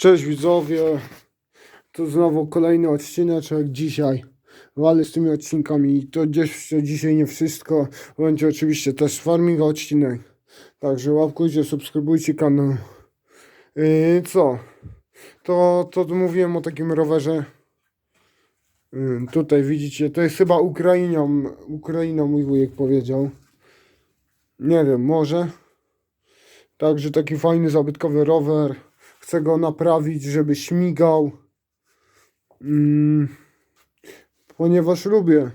Cześć widzowie, to znowu kolejny odcineczek dzisiaj. Walę z tymi odcinkami. To jeszcze dzisiaj nie wszystko. Będzie oczywiście też farming odcinek. Także łapkujcie, subskrybujcie kanał. Yy, co? To, to mówiłem o takim rowerze. Yy, tutaj widzicie, to jest chyba Ukraina, Ukraina mój wujek powiedział. Nie wiem, może. Także taki fajny, zabytkowy rower. Chcę go naprawić, żeby śmigał. Mm, ponieważ lubię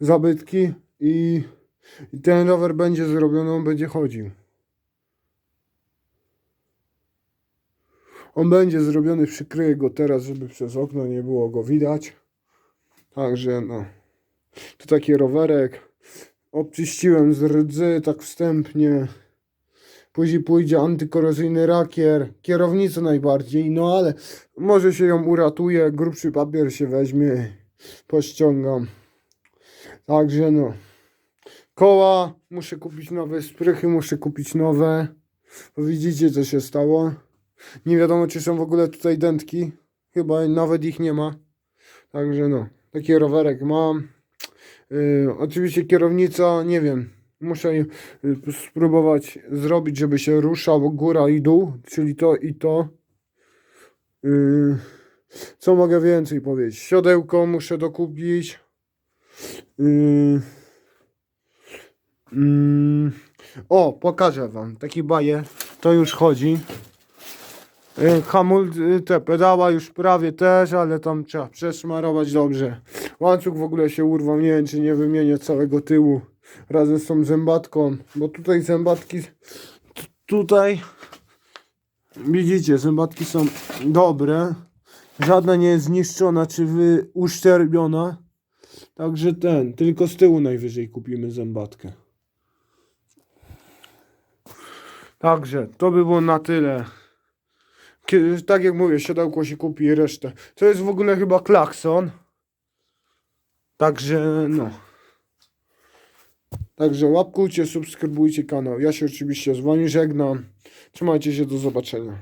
zabytki i, i ten rower będzie zrobiony, on będzie chodził. On będzie zrobiony, przykryję go teraz, żeby przez okno nie było go widać. Także no. To taki rowerek. Obczyściłem z rdzy tak wstępnie. Później pójdzie antykorozyjny rakier, kierownicę najbardziej, no ale może się ją uratuje, grubszy papier się weźmie, pościągam. Także no. Koła, muszę kupić nowe sprychy, muszę kupić nowe. Widzicie co się stało. Nie wiadomo czy są w ogóle tutaj dętki. Chyba nawet ich nie ma. Także no, taki rowerek mam. Yy, oczywiście kierownica, nie wiem, muszę y, spróbować zrobić, żeby się ruszał góra i dół, czyli to i to. Yy, co mogę więcej powiedzieć? Siodełko muszę dokupić. Yy, mm, o, pokażę wam taki bajer. To już chodzi. Hamul, te pedała już prawie też, ale tam trzeba przesmarować dobrze. Łańcuch w ogóle się urwał, nie wiem czy nie wymienię całego tyłu razem z tą zębatką, bo tutaj zębatki tutaj widzicie, zębatki są dobre. Żadna nie jest zniszczona czy uszczerbiona. Także ten, tylko z tyłu najwyżej kupimy zębatkę. Także to by było na tyle. Kiedy, tak jak mówię, siodełko się kupi i resztę. To jest w ogóle chyba klakson. Także no. Także łapkujcie, subskrybujcie kanał. Ja się oczywiście z wami żegnam. Trzymajcie się, do zobaczenia.